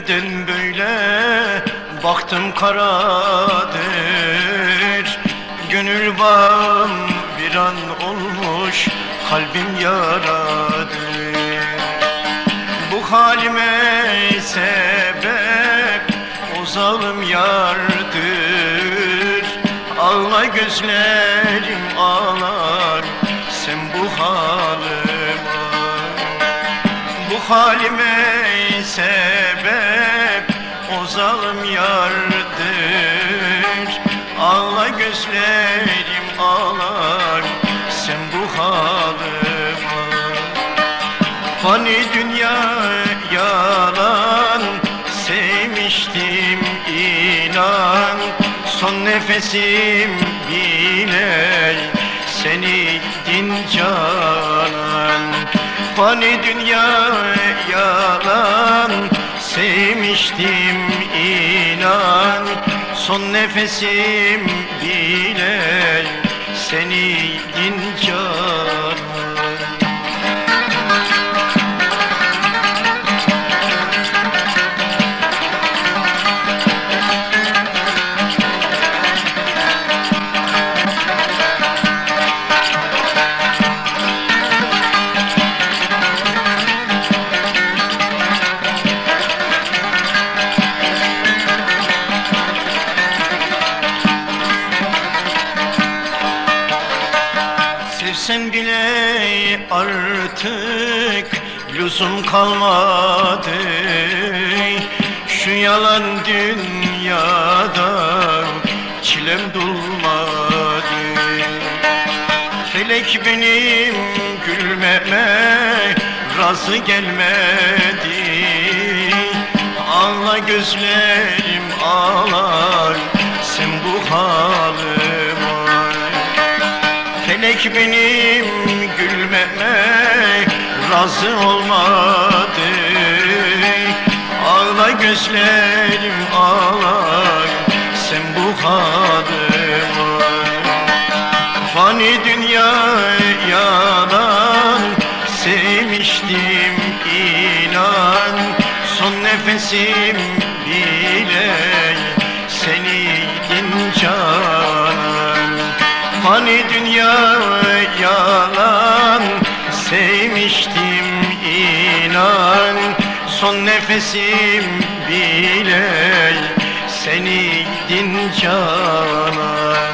Neden böyle baktım karadır Gönül bağım bir an olmuş kalbim yaradır Bu halime sebep o zalim yardır. Ağla gözlerim ağlar sen bu halıma Bu halime zalim yardır. Ağla gözlerim ağlar. Sen bu halıma. Fani dünya yalan Sevmiştim inan. Son nefesim bile Seni din canan. Fani dünya yalan Sevmiştim Son nefesim bile Sevsen bile artık lüzum kalmadı. Şu yalan dünyada çilem dolmadı Felek benim gülmeme razı gelmedi. Ağla gözlerim ağlar sen bu halıma Felek benim gülmeme razı olmadı. Ağla gözlerim ağlar sen bu halıma Fani dünya yalan sevmiştim inan. Son nefesim bile senin canan Hani dünya yalan Sevmiştim inan. Son nefesim bile Seni din canan